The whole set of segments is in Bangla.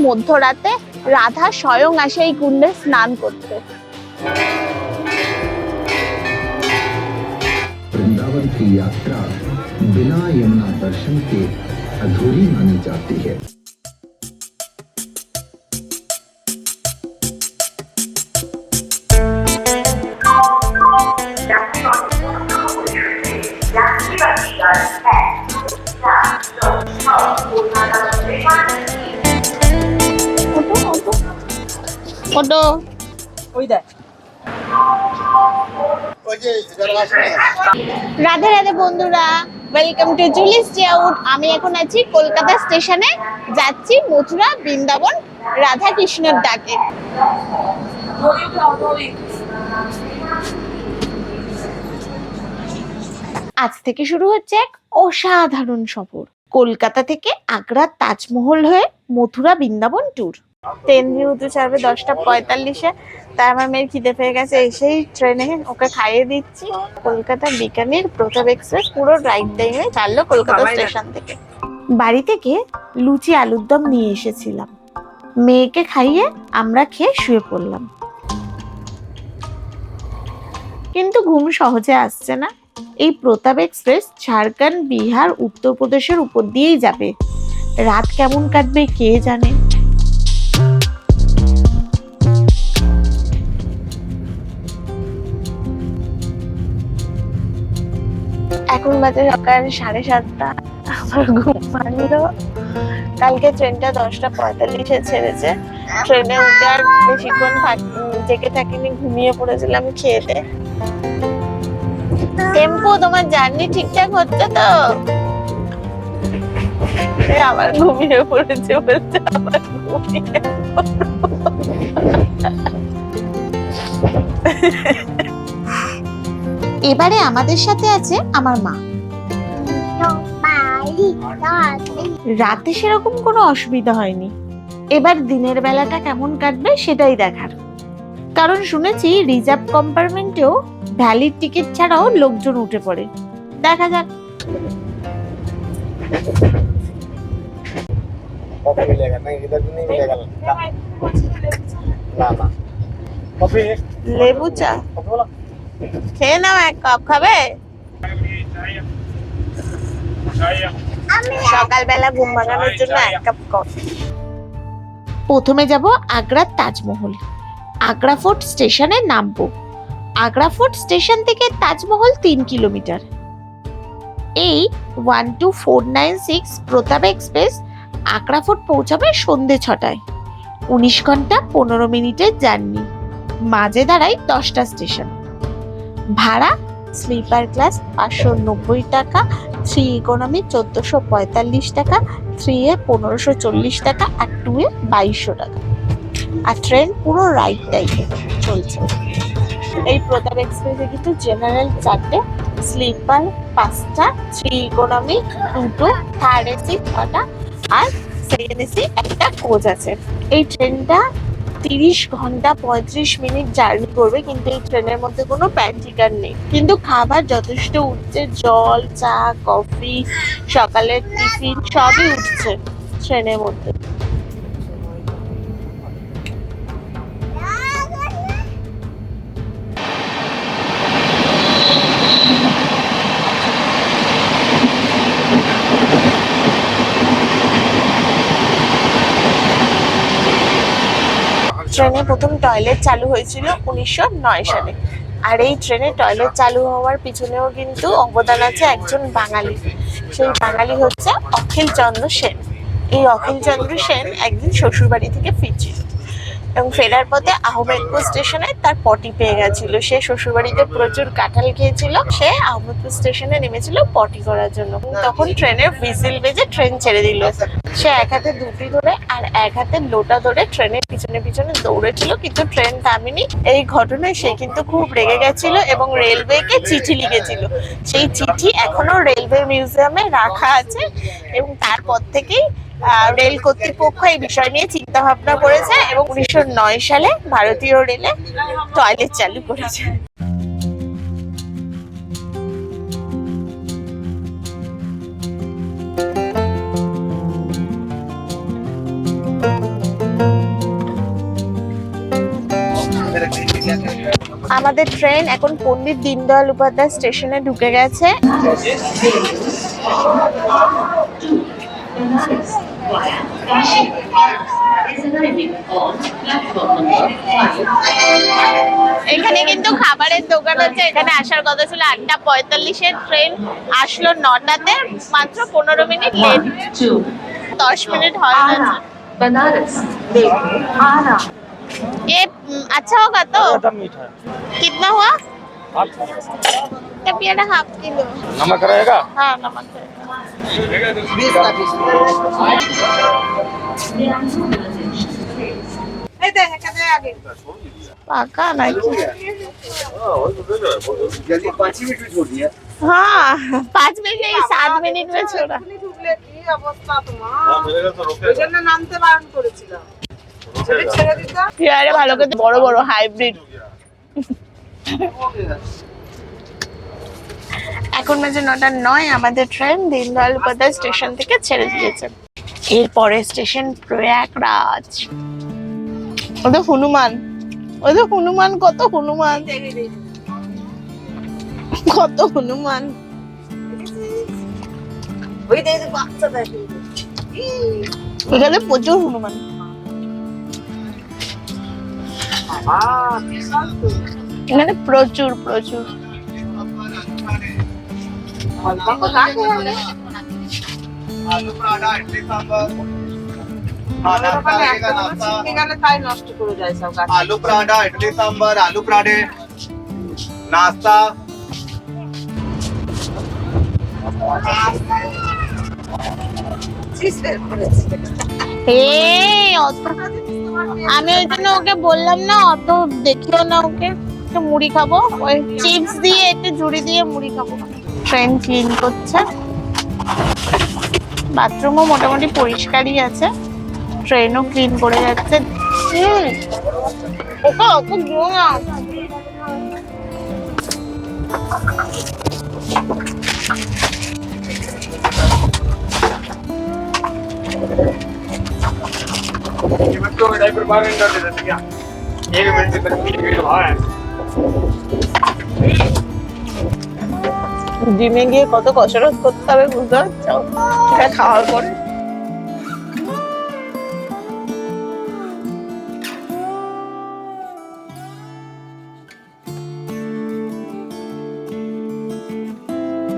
মধ্যরাতে রাধা স্বয়ং আসে এই কুণ্ডে স্নান করতে वृंदावन की यात्रा बिना यमुना दर्शन के अधूरी मानी जाती है ওটো ওই দেখ। রাধে রাধে বন্ধুরা ওয়েলকাম টু জুলিস আউট আমি এখন আছি কলকাতা স্টেশনে যাচ্ছি মথুরা বৃন্দাবন রাধা কৃষ্ণের ডাকে। আজ থেকে শুরু হচ্ছে এক অসাধারণ সফর। কলকাতা থেকে আগ্রার তাজমহল হয়ে মথুরা বৃন্দাবন ট্যুর ট্রেন যেহেতু ছাড়বে দশটা পঁয়তাল্লিশে। তাই আমার মেয়ের খিদে পেয়ে গেছে এসেই ট্রেনে ওকে খাইয়ে দিচ্ছি। কলকাতা বিকানির প্রতাপ এক্সপ্রেস পুরো রাইট টাইমে ছাড়লো কলকাতা স্টেশন থেকে। বাড়ি থেকে লুচি আলুর দম নিয়ে এসেছিলাম। মেয়েকে খাইয়ে আমরা খেয়ে শুয়ে পড়লাম। কিন্তু ঘুম সহজে আসছে না। এই প্রতাপ এক্সপ্রেস ঝাড়খণ্ড বিহার উত্তরপ্রদেশের উপর দিয়েই যাবে। রাত কেমন কাটবে কে জানে? এখন বাজে সকাল সাড়ে সাতটা। আমার ঘুম ভাঙলো। কালকে ট্রেনটা দশটা পঁয়তাল্লিশে ছেড়েছে। ট্রেনে উঠে আর বেশিক্ষণ জেগে থাকিনি, ঘুমিয়ে পড়েছিলাম খেয়েতে টেম্পো, তোমার জার্নি ঠিকঠাক হচ্ছে তো? এ, আবার ঘুমিয়ে পড়েছে বলছে ঘুমিয়ে এবারে আমাদের সাথে আছে আমার মা রাতে সেরকম কোনো অসুবিধা হয়নি এবার দিনের বেলাটা কেমন কাটবে সেটাই দেখার কারণ শুনেছি রিজার্ভ কম্পার্টমেন্টেও ভ্যালিড টিকিট ছাড়াও লোকজন উঠে পড়ে দেখা যাক कॉफी मिलेगा नहीं इधर भी नहीं मिलेगा ना ना कॉफी লেবু চা कॉफी बोला খেয়ে নাও এক কাপ, খাবে? সকালবেলা ঘুম ভাঙানোর জন্য এক কাপ কফি প্রথমে যাব আগ্রার তাজমহল। আগ্রা ফোর্ট স্টেশনে নামবো। আগ্রা ফোর্ট স্টেশন থেকে তাজমহল তিন কিলোমিটার। এই one two four nine six Pratap express Agra fort পৌঁছাবে সন্ধে ছটায়। উনিশ ঘণ্টা পনেরো মিনিটের জার্নি। মাঝে দাঁড়ায় দশটা স্টেশন। ভাড়া স্লিপার ক্লাস পাঁচশো নব্বই টাকা থ্রি ইকোনমি চোদ্দোশো পঁয়তাল্লিশ টাকা থ্রি এ পনেরোশো চল্লিশ টাকা আর টু এ বাইশশো টাকা। আর ট্রেন পুরো রাইট টাইমে চলছে। এই প্রতাপ এক্সপ্রেসে কিন্তু জেনারেল চারটে স্লিপার পাঁচটা থ্রি ইকোনমি দুটো থার্ড এসি ছটা, আর সেকেন্ড এসি একটা কোচ আছে। এই ট্রেনটা তিরিশ ঘণ্টা পঁয়ত্রিশ মিনিট জার্নি করবে, কিন্তু এই ট্রেনের মধ্যে কোনো প্যান্টিকার নেই। কিন্তু খাবার যথেষ্ট উঠছে জল, চা, কফি, সকালের টিফিন সবই উঠছে ট্রেনের মধ্যে। ট্রেনে প্রথম টয়লেট চালু হয়েছিল উনিশশো নয় সালে। আর এই ট্রেনে টয়লেট চালু হওয়ার পিছনেও কিন্তু অবদান আছে একজন বাঙালি। সেই বাঙালি হচ্ছে অখিল চন্দ্র সেন। এই অখিল চন্দ্র সেন একদিন শ্বশুরবাড়ি থেকে ফিরছিল। এবং ফেরার পথে আহমেদপুর স্টেশনে তার পটি পেয়ে গেছিল। সে শ্বশুরবাড়িতে প্রচুর কাঁঠাল খেয়েছিল। সে আহমেদপুর স্টেশনে নেমেছিল পটি করার জন্য। তখন ট্রেনের হুইসেল বেজে ট্রেন ছেড়ে দিল। সে এক হাতে দুটি ধরে আর এক হাতে লোটা ধরে ট্রেনের পিছনে পিছনে দৌড়েছিল কিন্তু ট্রেন থামেনি। এই ঘটনায় সে কিন্তু খুব রেগে গেছিল এবং রেলওয়েকে চিঠি লিখেছিল। সেই চিঠি এখনও রেলওয়ে মিউজিয়ামে রাখা আছে এবং তারপর থেকেই রেল কর্তৃপক্ষ এই বিষয় নিয়ে চিন্তা ভাবনা করেছে এবং উনিশশো নয় সালে ভারতীয় রেলে টয়লেট চালু করেছে। আমাদের ট্রেন এখন পণ্ডিত দীনদয়াল উপাধ্যায় স্টেশনে ঢুকে গেছে। এখানে কিন্তু খাবারের দোকান আছে এখানে আসার কথা ছিল আটটা পঁয়তাল্লিশের ট্রেন আসলো নটাতে মাত্র পনেরো মিনিট লেট two, দশ মিনিট হয় না Ara, Banaras, Devi, Ara. ये हम्म, अच्छा होगा तो एकदम मीठा है कितना हुआ आप तब ये ना हाफ किलो नमक रहेगा हाँ नमक है। पाका ना जल्दी पाँच ही मिनट में छोड़ दिया हाँ पाँच मिनट नहीं सात मिनट में छोड़ा ঢুকলে কি অবস্থা তোমার ওই জন্য নামতে বারণ করেছিলাম যদি ছেড়ে দিতাম পেয়ারে ভালো করে বড় বড় হাইব্রিড এখন বাজে নটা নয়, আমাদের ট্রেন দীনদয়াল উপাধ্যায় স্টেশন থেকে ছেড়ে দিয়েছে। এরপরে স্টেশন প্রয়াগরাজ। ওদের হনুমান ওদের হনুমান, কত হনুমান? কত হনুমান? ওই এখানে প্রচুর হনুমান। এখানে প্রচুর প্রচুর। আলু পরাঠা ইডলি সাম্বার আলু পরাঠে নাস্তা আমি ওই জন্য ওকে বললাম না, অত দেখিও না ওকে। মুড়ি খাব। ওই চিপস দিয়ে, একটু জুড়ি দিয়ে মুড়ি খাব। ট্রেন ক্লিন করছে। বাথরুমও মোটামুটি পরিষ্কারই আছে। ট্রেনও ক্লিন করে যাচ্ছে। হুম ওকে অত জিমে গিয়ে কত কসরত করতে হবে বুঝতে পারছ? এটা খাওয়ার পরে।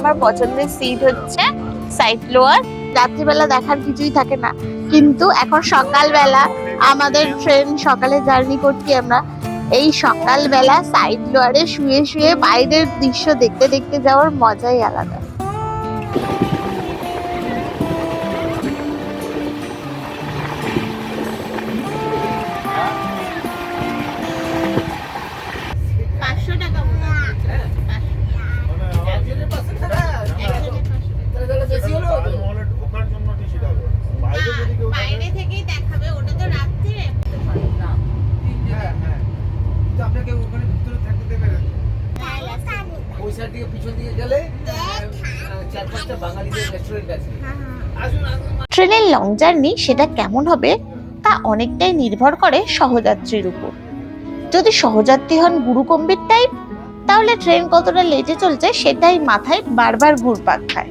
আমার পছন্দের সিট হচ্ছে সাইড লোয়ার রাত্রিবেলা দেখার কিছুই থাকে না। কিন্তু এখন সকালবেলা আমাদের ট্রেন সকালে জার্নি করছি আমরা। এই সকালবেলা সাইড লোয়ারে শুয়ে শুয়ে বাইরের দৃশ্য দেখতে দেখতে যাওয়ার মজাই আলাদা। ওখানে ভিতরে থাকতে দেবে না ওই সাইড থেকে পিছন দিকে গেলে চার পাঁচটা বাঙালিদের রেস্টুরেন্ট আছে। আসুন ট্রেনের লং জার্নি সেটা কেমন হবে তা অনেকটাই নির্ভর করে সহযাত্রীর উপর। যদি সহযাত্রী হন গুরুকম্বির টাইপ তাহলে ট্রেন কতটা লেটে চলছে সেটাই মাথায় বারবার ঘুরপাক খায়।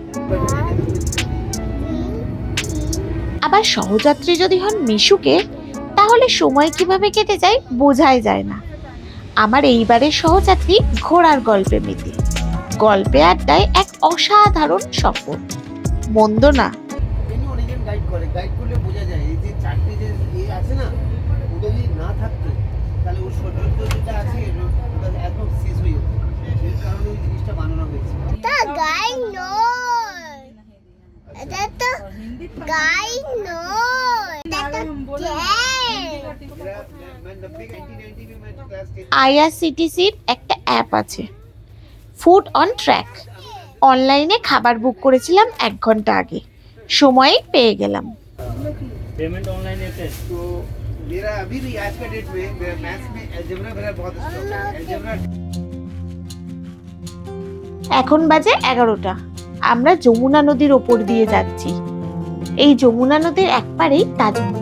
আবার সহযাত্রী যদি হন মিশুকে তাহলে সময় কীভাবে কেটে যায় বোঝাই যায় না। আমার এইবারের সহযাত্রী ঘোড়ার গল্পে মেতে। গল্পে আড্ডায় এক অসাধারণ সফর। মন্দ না। এমনি অনেকজন গাইড করে। গাইড করলে বোঝা যায় এই যে চারটে যে আছে না ওটা যদি না থাকতো তাহলে ওর সৌন্দর্য যেটা আছে ওটা একদম শেষ হয়ে যেত। সেই কারণে ওই জিনিসটা বানানো হয়েছে। গাই নয় এটা তো গাই নয় এটা তো ট্রেন আইআরসিটিসির একটা অ্যাপ আছে ফুড অন ট্র্যাক অনলাইনে খাবার বুক করেছিলাম এক ঘন্টা আগে সময়ই পেয়ে গেলাম तो मेरा अभी भी आज का डेट में मेरा मैथ्स में अलजेब्रा मेरा बहुत स्ट्रांग है अलजेब्रा এখন বাজে এগারোটা আমরা যমুনা নদীর ওপর দিয়ে যাচ্ছি। এই যমুনা নদীর একপারেই তাজমহল।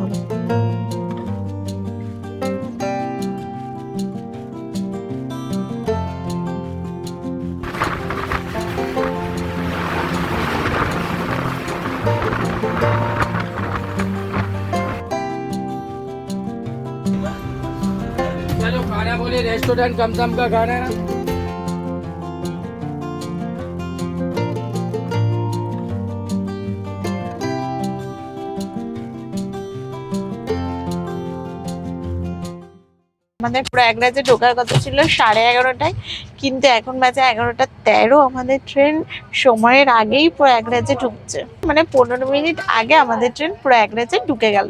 রেস্টুরেন্ট কমসম কা খানা আমাদের প্রয়াগরাজে ঢোকার কথা ছিল সাড়ে এগারোটায়, কিন্তু এখন বাজে এগারোটা তেরো। আমাদের ট্রেন সময়ের আগেই প্রয়াগরাজে ঢুকছে। মানে পনেরো মিনিট আগে আমাদের ট্রেন প্রয়াগরাজে ঢুকে গেল।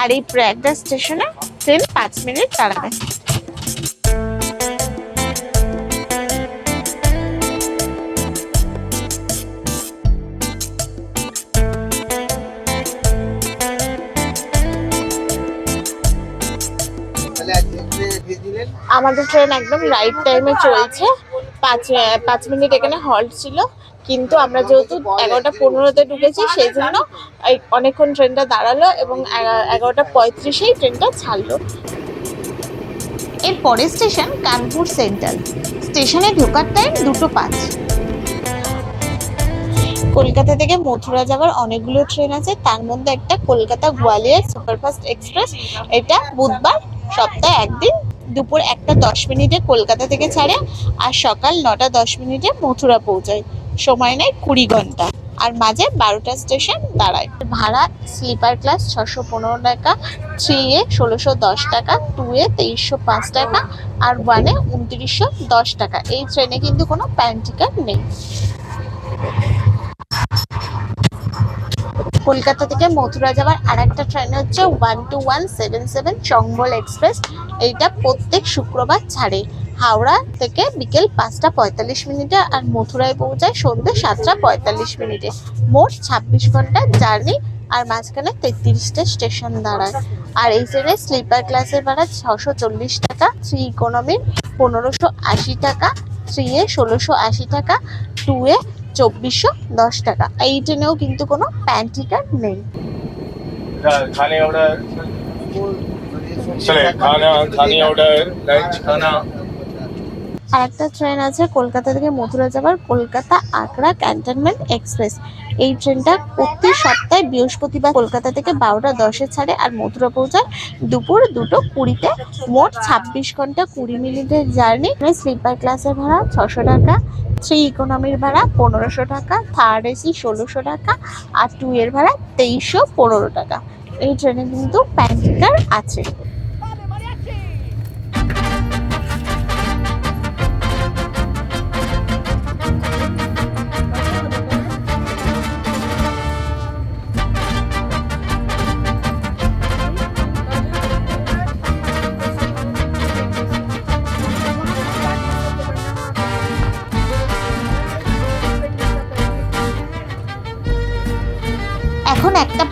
আর এই প্রয়াগরাজ স্টেশনে ট্রেন পাঁচ মিনিট দাঁড়াবে। আমাদের ট্রেন একদম রাইট টাইমে চলছে। পাঁচ পাঁচ মিনিট এখানে হল্ট ছিল। কিন্তু আমরা যেহেতু এগারোটা পনেরোতে ঢুকেছি সেই জন্য অনেকক্ষণ ট্রেনটা দাঁড়াল এবং এগারোটা পঁয়ত্রিশেই ট্রেনটা ছাড়লো। এর পরের স্টেশন কানপুর সেন্ট্রাল স্টেশনে ঢোকার টাইম দুটো পাঁচ। কলকাতা থেকে মথুরা যাওয়ার অনেকগুলো ট্রেন আছে। তার মধ্যে একটা কলকাতা গোয়ালিয়র সুপারফাস্ট এক্সপ্রেস। এটা বুধবার সপ্তাহে একদিন, দুপুর একটা দশ মিনিটে কলকাতা থেকে ছাড়ে, আর সকাল নটা দশ মিনিটে মথুরা পৌঁছায়। সময় নেয় কুড়ি ঘণ্টা। আর মাঝে বারোটা স্টেশন দাঁড়ায়। ভাড়া স্লিপার ক্লাস ছশো পনেরো টাকা থ্রি এ ষোলোশো দশ টাকা টু এ তেইশশো পাঁচ টাকা, আর ওয়ানে উনত্রিশশো দশ টাকা। এই ট্রেনে কিন্তু কোনো প্যান্টিকার নেই। কলকাতা থেকে মথুরা যাওয়ার আরেকটা ট্রেন হচ্ছে one two one seven seven Chambal express এইটা প্রত্যেক শুক্রবার ছাড়ে। হাওড়া থেকে বিকেল পাঁচটা পঁয়তাল্লিশ মিনিটে আর মথুরায় পৌঁছায় সন্ধ্যে সাতটা পঁয়তাল্লিশ মিনিটে। মোট ছাব্বিশ ঘণ্টার জার্নি আর মাঝখানে তেত্রিশটা স্টেশন দাঁড়ায়। আর এই ট্রেনে স্লিপার ক্লাসের ভাড়া ছশো চল্লিশ টাকা থ্রি ইকোনমির পনেরোশো আশি টাকা থ্রি এ ষোলোশো আশি টাকা টু এ চব্বিশশো দশ টাকা। এই ট্রেনেও কিন্তু কোনো প্যান্টিকার নেই। হ্যাঁ, আর একটা ট্রেন আছে কলকাতা থেকে মথুরা যাবার কলকাতা আগ্রা ক্যান্টনমেন্ট এক্সপ্রেস। এই ট্রেনটা প্রতি সপ্তাহে বৃহস্পতিবার কলকাতা থেকে বারোটা দশে ছাড়ে আর মথুরা পৌঁছায় দুপুর দুটো কুড়িতে। মোট ছাব্বিশ ঘণ্টা কুড়ি মিনিটের জার্নি। স্লিপার ক্লাসের ভাড়া ছশো টাকা, থ্রি ইকোনমির ভাড়া পনেরোশো টাকা, থার্ড এসি ষোলোশো টাকা, আর টু এর ভাড়া তেইশশো পনেরো টাকা। এই ট্রেনে কিন্তু প্যান্টিকার আছে।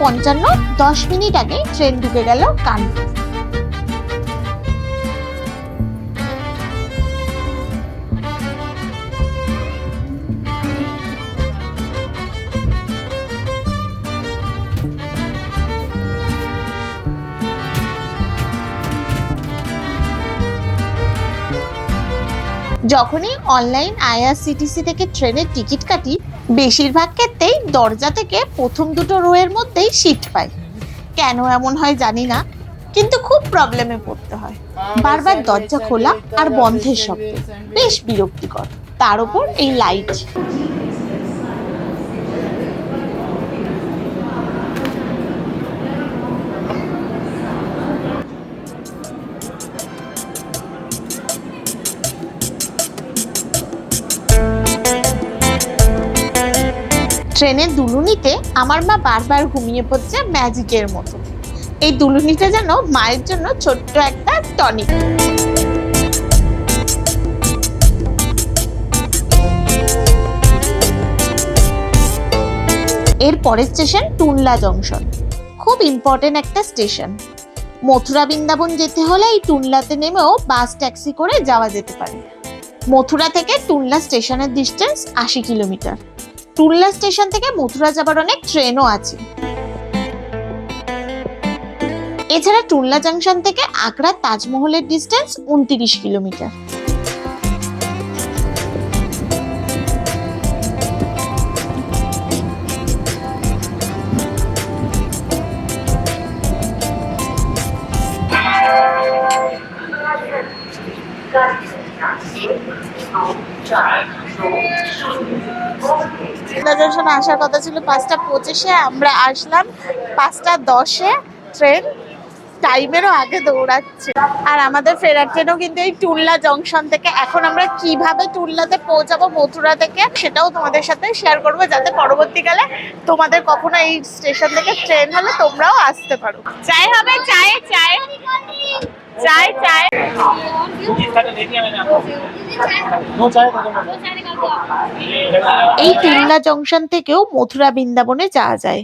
পঞ্চান্ন, দশ মিনিট আগে ট্রেন ঢুকে গেল কানপুর যখনই অনলাইন আইআরসিটিসি থেকে ট্রেনের টিকিট কাটি বেশিরভাগ ক্ষেত্রেই দরজা থেকে প্রথম দুটো রোয়ের মধ্যেই সিট পাই কেন এমন হয় জানি না, কিন্তু খুব প্রবলেমে পড়তে হয়। বারবার দরজা খোলা আর বন্ধের শব্দ, বেশ বিরক্তিকর। তার উপর এই লাইট ট্রেনের দুলুনিতে আমার মা বারবার ঘুমিয়ে পড়ছে ম্যাজিকের মতো। এই দুলুনিটা যেন মায়ের জন্য ছোট্ট একটা টনিক। এর পরের স্টেশন টুনলা জংশন। খুব ইম্পর্টেন্ট একটা স্টেশন। মথুরা বৃন্দাবন যেতে হলে এই টুনলাতে নেমেও বাস, ট্যাক্সি করে যাওয়া যেতে পারে। মথুরা থেকে টুনলা স্টেশনের ডিস্টেন্স আশি কিলোমিটার। টুলনা স্টেশন থেকে মথুরা যাবার অনেক ট্রেনও আছে। এছাড়া টুল্লা জাংশন থেকে আগ্রা তাজমহলের ডিস্টেন্স উনত্রিশ কিলোমিটার। জংশনে আসার কথা ছিল পাঁচটা পঁচিশে, আমরা আসলাম পাঁচটা দশে ট্রেন টাইমেরও আগে দৌড়াচ্ছে। আর আমাদের ফেরার ট্রেনও কিন্তু এই টুল্লা জংশন থেকে। এখন আমরা কীভাবে টুল্লাতে পৌঁছাবো, মথুরা থেকে, সেটাও তোমাদের সাথে শেয়ার করব, যাতে পরবর্তীকালে তোমাদের কখনো এই স্টেশন থেকে ট্রেন হলে তোমরাও আসতে পারো। চাই হবে চাই চাই চাই চাই। এই টুল্লা জংশন থেকেও মথুরা বৃন্দাবনে যাওয়া যায়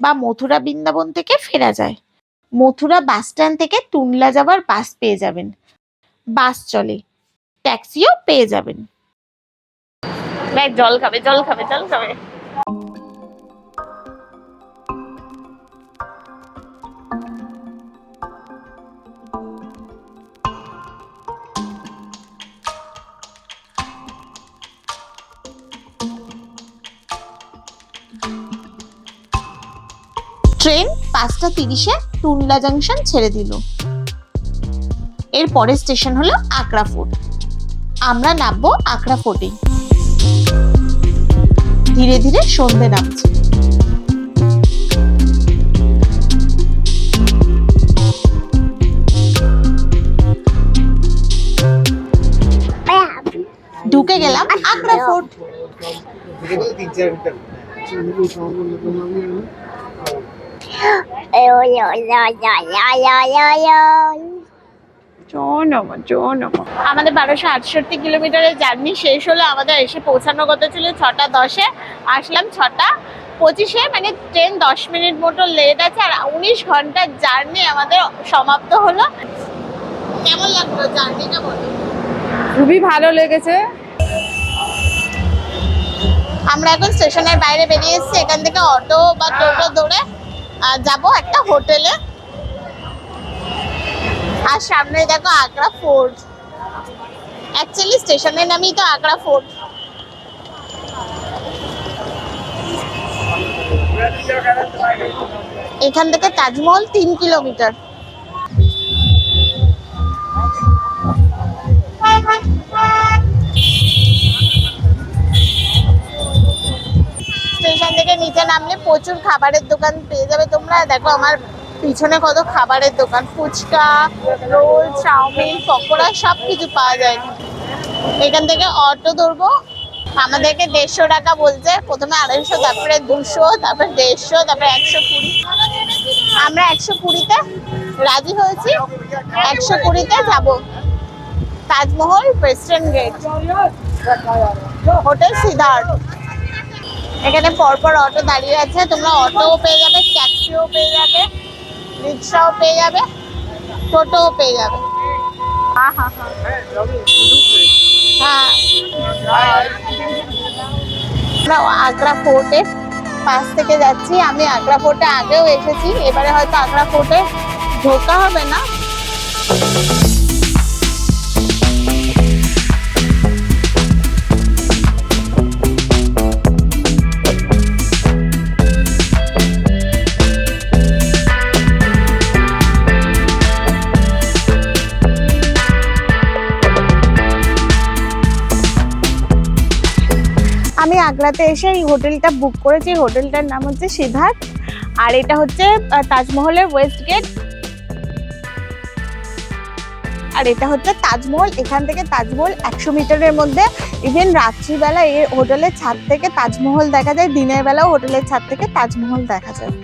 বা মথুরা বৃন্দাবন থেকে ফেরা যায়। মথুরা বাস স্ট্যান্ড থেকে টুনলা যাবার বাস পেয়ে যাবেন। বাস চলে ট্যাক্সিও পেয়ে যাবেন। জল খাবে জল খাবে জল খাবে। পাঁচটা তিরিশে টুনলা জাংশন ছেড়ে দিল এর পরের স্টেশন হলো আগ্রা ফোর্ট আমরা নামবো আগ্রা ফোর্টে ধীরে ধীরে সন্ধে নামছে ঢুকে গেলাম আগ্রা ফোর্ট আমাদের বারোশো আটষট্টি কিলোমিটারের জার্নি শেষ হলো আমাদের এসে পৌঁছানোর কথা ছিল ছটা দশে। আসলাম ছটা পঁচিশে মানে ট্রেন দশ মিনিট মতো লেট আছে আর উনিশ ঘণ্টার জার্নি আমাদের সমাপ্ত হলো। কেমন লাগল জার্নিটা বলো? খুবই ভালো লেগেছে। আমরা এখন স্টেশনের বাইরে বেরিয়ে এসেছি এখান থেকে অটো বা টোটো ধরে যাব একটা হোটেলে। আর সামনে দেখো আগ্রা ফোর্ট। অ্যাকচুয়ালি স্টেশনের নামই তো আগ্রা ফোর্ট। এখান থেকে তাজমহল তিন কিলোমিটার। স্টেশন থেকে নিচে নামলে প্রচুর খাবারের দোকান পেয়ে যাবে। তোমরা দেখো আমার পিছনে কত খাবারের দোকান। ফুচকা, রোল, চাউমিন, পকোড়া সব কিছু পাওয়া যায়। এখান থেকে অটো ধরবো। আমাদেরকে দেড়শো টাকা বলছে। প্রথমে আড়াইশো, তারপরে দুশো, তারপরে দেড়শো, তারপরে একশো কুড়ি। আমরা একশো কুড়িতে রাজি হয়েছি। একশো কুড়িতে যাব। Taj Mahal, western gate. Hotel Siddharth. এখানে পরপর অটো দাঁড়িয়ে আছে। তোমরা অটোও পেয়ে যাবে ট্যাক্সিও পেয়ে যাবে রিক্সাও পেয়ে যাবে টোটোও পেয়ে যাবে। হ্যাঁ হ্যাঁ হ্যাঁ। হ্যাঁ আমরা আগ্রা ফোর্টে পাশ থেকে যাচ্ছি। আমি আগ্রা ফোর্টে আগেও এসেছি। এবারে হয়তো আগ্রা ফোর্টে ঢোকা হবে না। আমি আগ্রাতে এসে এই হোটেলটা বুক করেছি। এই হোটেলটার নাম হচ্ছে সিদ্ধার্থ। আর এটা হচ্ছে তাজমহলের ওয়েস্ট গেট আর এটা হচ্ছে তাজমহল। এখান থেকে তাজমহল একশো মিটারের মধ্যে। ইভেন রাত্রিবেলা এই হোটেলের ছাদ থেকে তাজমহল দেখা যায়, দিনের বেলাও হোটেলের ছাদ থেকে তাজমহল দেখা যায়।